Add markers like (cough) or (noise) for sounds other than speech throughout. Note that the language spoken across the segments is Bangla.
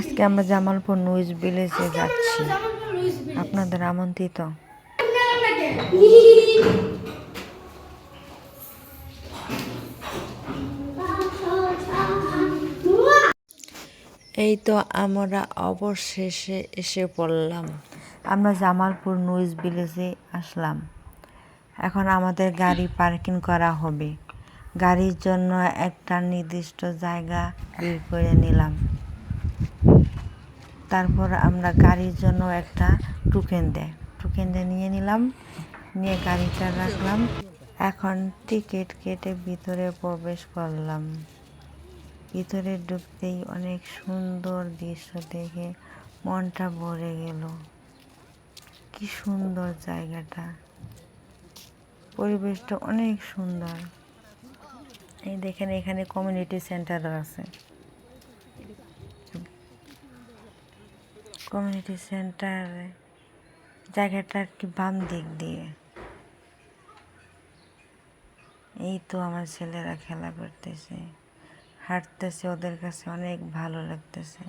আজকে আমরা জামালপুর নুইজ ভিলেজে যাচ্ছি। আপনাদের আমন্ত্রিত। এই তো আমরা অবশেষে এসে পড়লাম। আমরা জামালপুর নুইজ ভিলেজে আসলাম। এখন আমাদের গাড়ি পার্কিং করা হবে। গাড়ির জন্য একটা নির্দিষ্ট জায়গা বের করে নিলাম। তারপর আমরা গাড়ির জন্য একটা টুকেন দেয়। টোকেনটা নিয়ে নিলাম, নিয়ে গাড়িটা রাখলাম। এখন টিকিট কেটে ভিতরে প্রবেশ করলাম। ভিতরে ঢুকতেই অনেক সুন্দর দৃশ্য দেখে মনটা ভরে গেল। কি সুন্দর জায়গাটা। পরিবেশটা অনেক সুন্দর। এই দেখেন এখানে কমিউনিটি সেন্টারও আছে। কমিউনিটি সেন্টার জায়গাটা কি বাম দিক দিয়ে। এই তো আমার ছেলেরা খেলা করতেছে। হাঁটতেছে, ওদের কাছে অনেক ভালো লাগতেছে।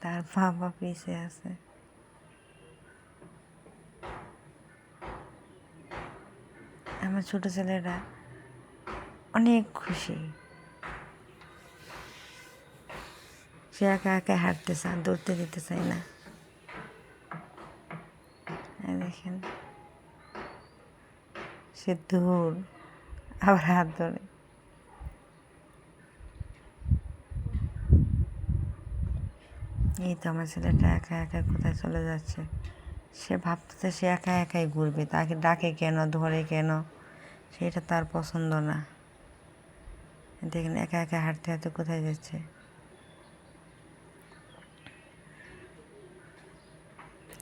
তার বাবা পিছে আছে। আমার ছোট ছেলেরা অনেক খুশি। সে একা একা হাঁটতে চায় দৌড়তে দিতে চায় না? দেখেন। সে দূর আবার হাত ধরে। এই তো আমার ছেলেটা একা একা কোথায় চলে যাচ্ছে। সে ভাবতেছে সে একা একাই ঘুরবে, তাকে ডাকে কেন, ধরে কেন? সেটা তার পছন্দ না। দেখেন, একা একা হাঁটতে হাঁটতে কোথায় যাচ্ছে?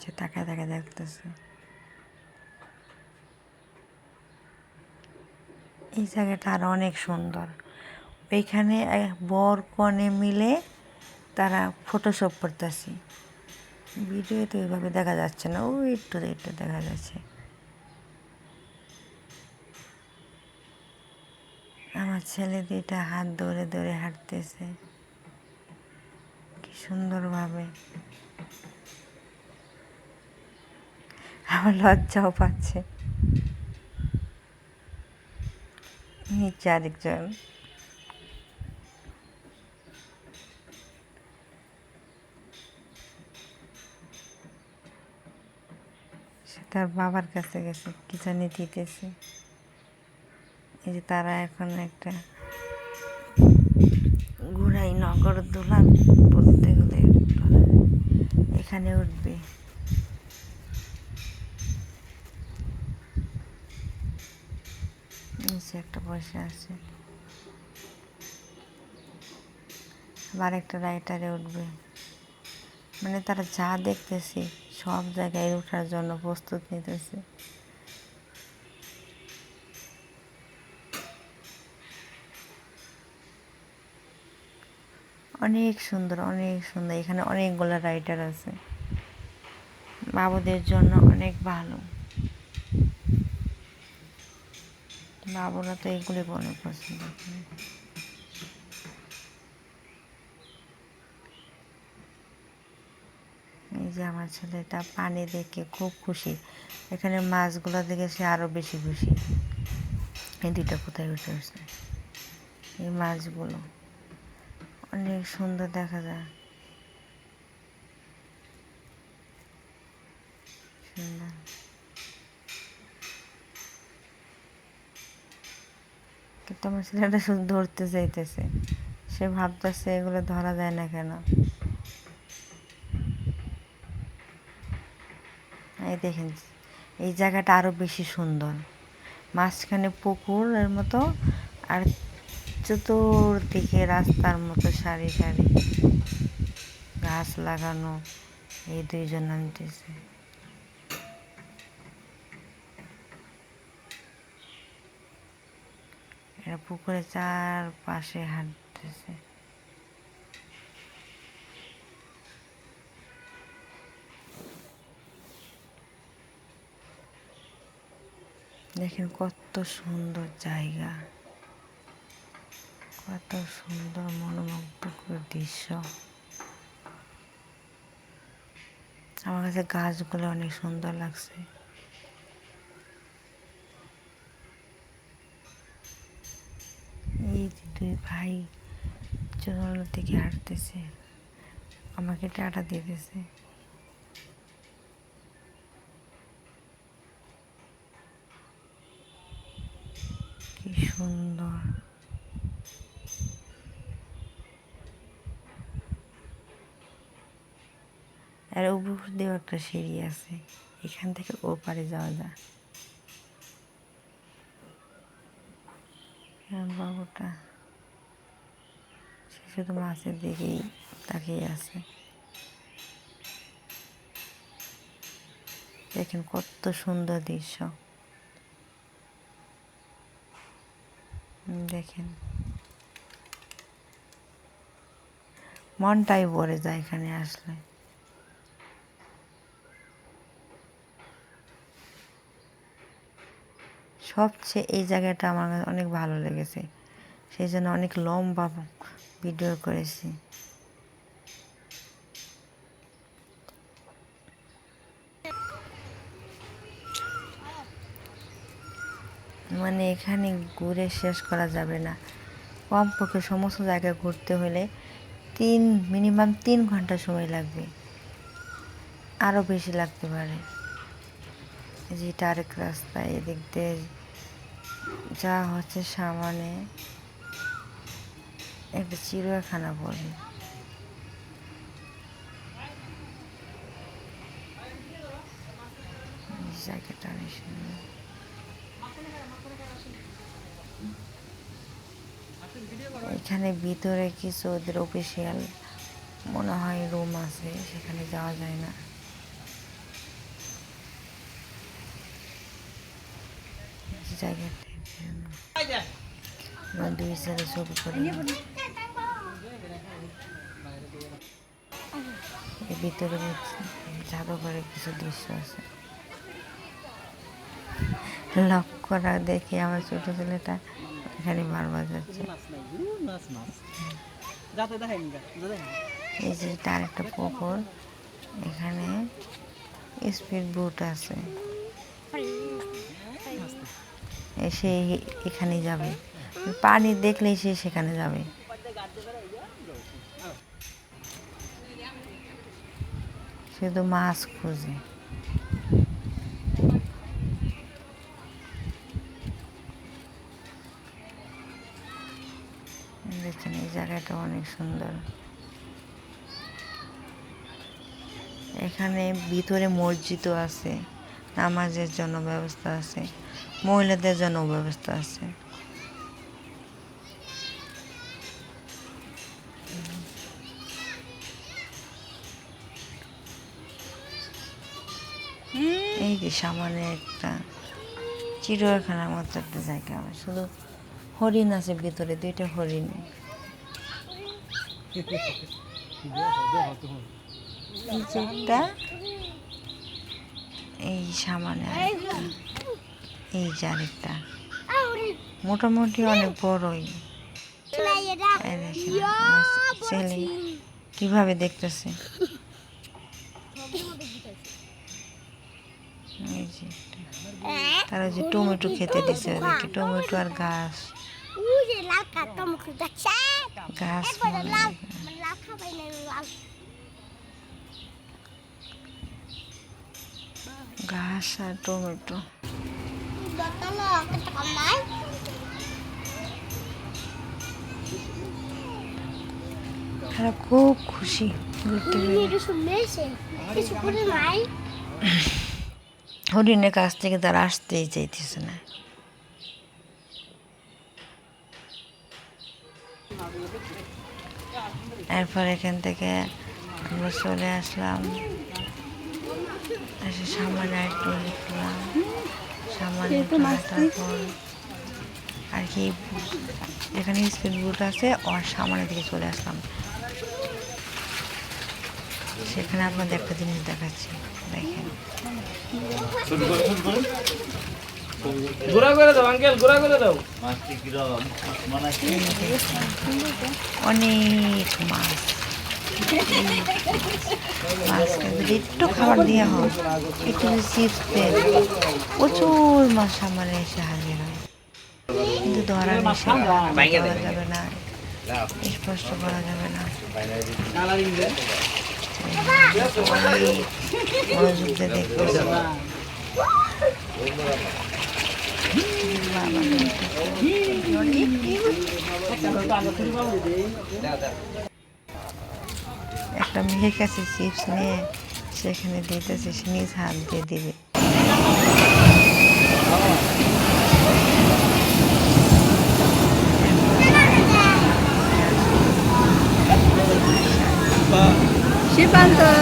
সে তাকায় তাকায় দেখতেছে। এই জায়গাটা আর অনেক সুন্দর। ওইখানে বর কনে মিলে তারা ফটোশপ করতেছি। ভিডিও তো ওইভাবে দেখা যাচ্ছে না, ওই একটু একটু দেখা যাচ্ছে। আমার ছেলে দুইটা হাত ধরে ধরে হাঁটতেছে। কি সুন্দরভাবে। আমার লজ্জাও পাচ্ছে। নিচে আরেকজন। সে তার বাবার কাছে গেছে, কি জানি দিতেছে। এই যে তারা এখন একটা ঘুরাই নগর দোলা বলতে গেলে এখানে উঠবে। নিচে একটা বসে আছে। আবার একটা রাইটারে উঠবে। মানে তারা যা দেখতেছে, সব জায়গায় ওঠার জন্য প্রস্তুত নিতেছে। অনেক সুন্দর অনেক সুন্দর। এখানে অনেকগুলো রাইটার আছে। বাবুদের জন্য অনেক ভালো। বাবুরা তো এগুলি অনেক পছন্দ করে। এই যে আমার ছেলেটা পানি দেখে খুব খুশি। এখানে মাছগুলো দেখে সে আরও বেশি খুশি। এই দুইটা কোথায় উঠে আসছে? এই মাছগুলো। অনেক সুন্দর দেখা যায় সুন্দর কিন্তু আমার ছেলেটা শুধু ধরতে চাইতেছে। সে ভাবতেছে এগুলো ধরা যায় না কেন? এই দেখেন, এই জায়গাটা আরও বেশি সুন্দর। মাঝখানে পুকুরের মতো আর চতুর্দিকে রাস্তার মতো সারি সারি গাছ লাগানো, এই দুইজন নামতেছে এরা পুকুরে চারপাশে হাঁটতেছে। দেখেন কত সুন্দর জায়গা। কত সুন্দর মনোমুগ্ধকর দৃশ্য। আমার কাছে গাছগুলো অনেক সুন্দর লাগছে। দুই ভাই চুনোর দিকে হাঁটতেছে। আমাকে টাটা দিতেছে। কি সুন্দর। আর উপর দিয়েও একটা সিঁড়ি আছে। এখান থেকে ও পারে যাওয়া যায় আর বাবুটা। শুধু মাছের দিকেই তাকিয়ে আছে। দেখেন কত সুন্দর দৃশ্য। দেখেন। মনটাই ভরে যায় এখানে আসলে। সবচেয়ে এই জায়গাটা আমার অনেক ভালো লেগেছে। সেই জন্য অনেক লম্বা ভিডিও করেছি। মানে এখানে ঘুরে শেষ করা যাবে না। কমপক্ষে সমস্ত জায়গায় ঘুরতে হলে তিন মিনিমাম তিন ঘণ্টা সময় লাগবে। আরও বেশি লাগতে পারে। এই যে এটা আরেক রাস্তা, এদিক দিয়ে যা হচ্ছে সামনে। একটা চিড়িয়াখানা বলে। জায়গাটা অনেক সুন্দর। এখানে ভিতরে কিছু ওদের অফিসিয়াল মনে হয় রুম আছে সেখানে যাওয়া যায় না। জায়গাটা আমরা দুই সাইডে ছবি করে নিই। এর ভিতরে জাদুঘরের কিছু দৃশ্য আছে। লক্ষ্য করা দেখে আমার ছোট ছেলেটা এখানে দেখাই নি এই যে এটা একটা পুকুর, এখানে স্পিড বোট আছে। সে এখানে যাবে। পানি দেখলেই সে সেখানে যাবে। শুধু মাছ খুঁজে দেখছেন এই জায়গাটা অনেক সুন্দর এখানে ভিতরে মসজিদও আছে নামাজের জন্য ব্যবস্থা আছে মহিলাদের জন্য ব্যবস্থা আছে এই যে সামনে একটা চিড়িয়াখানার মতো একটা জায়গা শুধু হরিণ আছে ভিতরে দুইটা হরিণ। এই একটা। সামনে এই যে আরেকটা। মোটামুটি অনেক বড়ই। ছেলে কীভাবে দেখতেছে এই যে একটা। তারা যে টমেটো খেতে দিছে ওদেরকে টমেটো আর ঘাস। ঘাস ঘাস আর টমেটো। তারা খুব খুশি। ঘুরতে (laughs) হরিণের কাছ থেকে তারা আসতেই চাইতেছে না। এরপর এখান থেকে আমরা চলে আসলাম। এসে সামনে একটু লিখলাম। সামনে একটু আর কি এখানে স্পিড বোট আছে আর সামনে দিকে চলে আসলাম। সেখানে আপনাদের একটা জিনিস দেখাচ্ছি। ঘোরা করে দাও আঙ্কেল ঘোরা করে দাও। মাছটি অনেক মাছ। যদি একটু খাবার দেওয়া হয়। একটু চিপস দেন প্রচুর মাছ সামনে এসে হাজির হয়। কিন্তু ধরা যাবে না। স্পষ্ট করা যাবে না। একটা মেয়ের কাছে চিপস নিয়ে সেখানে দিতেছে সে নিজ হাত দিয়ে দিবে। Sí, panda.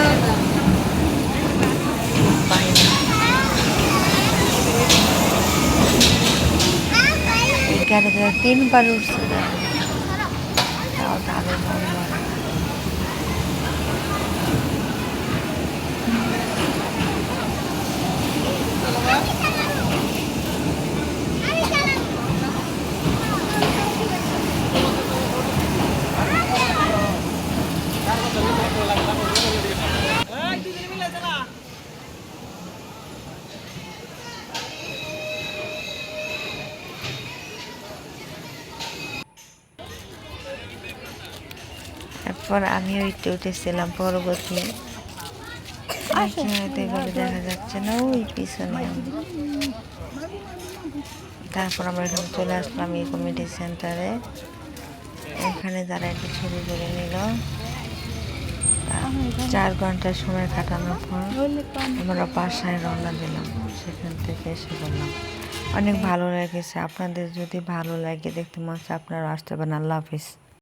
Cada día tiene un está bien. তারপর আমিও একটু উঠেছিলাম পরবর্তী দেখা যাচ্ছে না ওই পিছনে। তারপর আমরা এখানে চলে আসলাম এই কমিটি সেন্টারে। এখানে তারা একটু ছবি করে নিল চার ঘণ্টা সময় কাটানোর পর আমরা বাসায় রওনা দিলাম সেখান থেকে এসে বললাম অনেক ভালো লেগেছে আপনাদের যদি ভালো লাগে দেখতে মনে হচ্ছে আপনারা আসতে পারেন আল্লাহ হাফিজ।